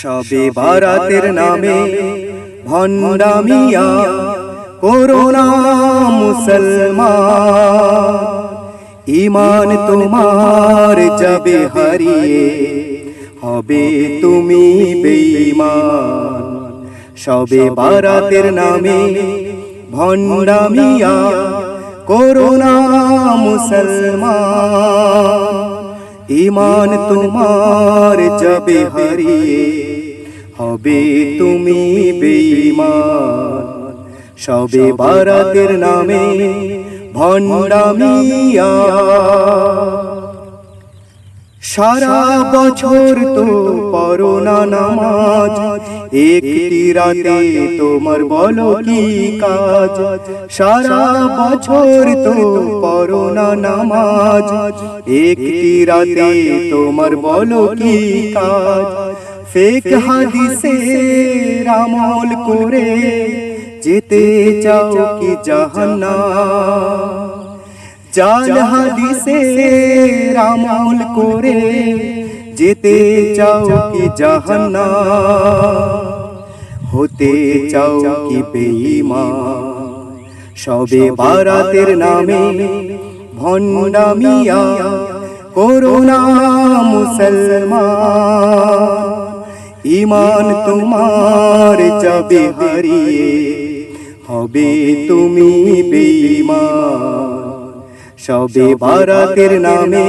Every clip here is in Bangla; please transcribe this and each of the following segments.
সবে বারাতের নামে ভণ্ডামিয়া করোনা মুসলমান। ইমান তোমার যাবে হারিয়ে হবে তুমি বেঈমান। সবে বারাতের নামে ভণ্ডামিয়া করোনা মুসলমান। ইমান তোমার যাবে হারিয়ে হবে তুমি বেঈমান। সবে বারাতের নামে ভণ্ডামিয়া। সারা বছর তো পড়ো না নামাজ। একটি রাতে তোমার বলো কি কাজ? সারা বছর তো পড়ো না নামাজ। একটি রাতে তোমার বলো কি কাজ? ফেক হাদিসে রামল করে যেতে চাও কি জাহান্নাম? জাল হাদিসে রামল করে যেতে চাও কি জাহান্না হতে চাও কি বেঈমান? সবে বারাতের নামে ভণ্ডামিয়া করোনা মুসলমান। ইমান তোমার যাবে হারিয়ে হবে তুমি বেঈমান। সবে বারাতের নামে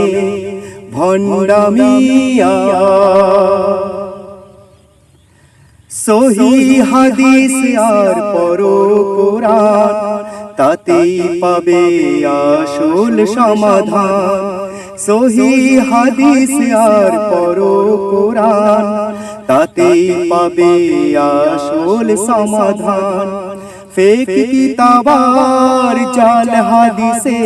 ভণ্ডামিয়া। সহি হাদিস আর পরো কোরআন তাতেই পাবে আসল সমাধান। সহি হাদিস আর পরো কোরআন তাতেই পাবে আসল সমাধান। ফেক কিতাবার জাল হাদিসে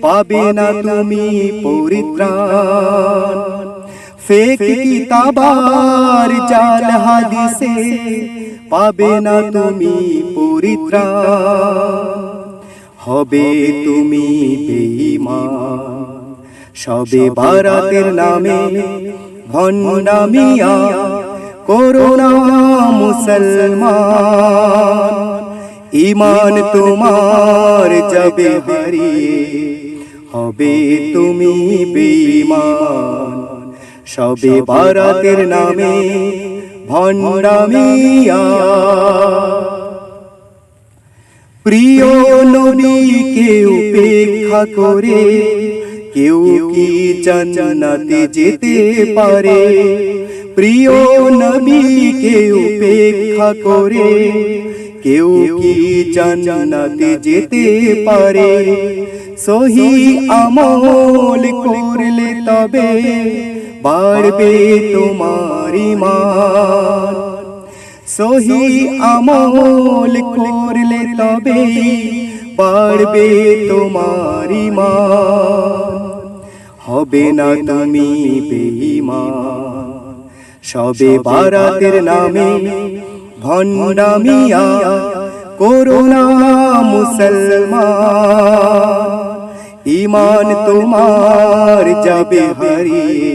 পাবে না তুমি পরিত্রাণ। ফেক কিতাবার জাল হাদিসে পাবে না তুমি পরিত্রাণ। হবে তুমি বেঈমান। সবে বারাতের নামে ভণ্ডামিয়া করোনা মুসলমান। ইমান তোমার যাবে হারিয়ে হবে তুমি বেঈমান। সবে বারাতের নামে ভণ্ডামিয়া। প্রিয় নবীকে উপেক্ষা করে কেউ কি জান্নাতে যেতে পারে? প্রিয় নবীকে উপেক্ষা করে কেউ কি জান্নাতে যেতে পারে? সহি আমল করলে তবে বাড়বে তোমার ইমান সহি আমল করলে তবে বাড়বে তোমার ইমান হবে না তুমি বেঈমান। সবে বারাতের নামে ভণ্ডামিয়া করোনা মুসলমান ইমান তোমার যাবে হারিয়ে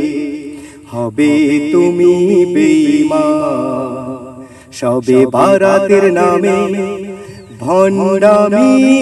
হবে তুমি বেঈমান। সবে ভারতের নামে ভণ্ডামিয়া।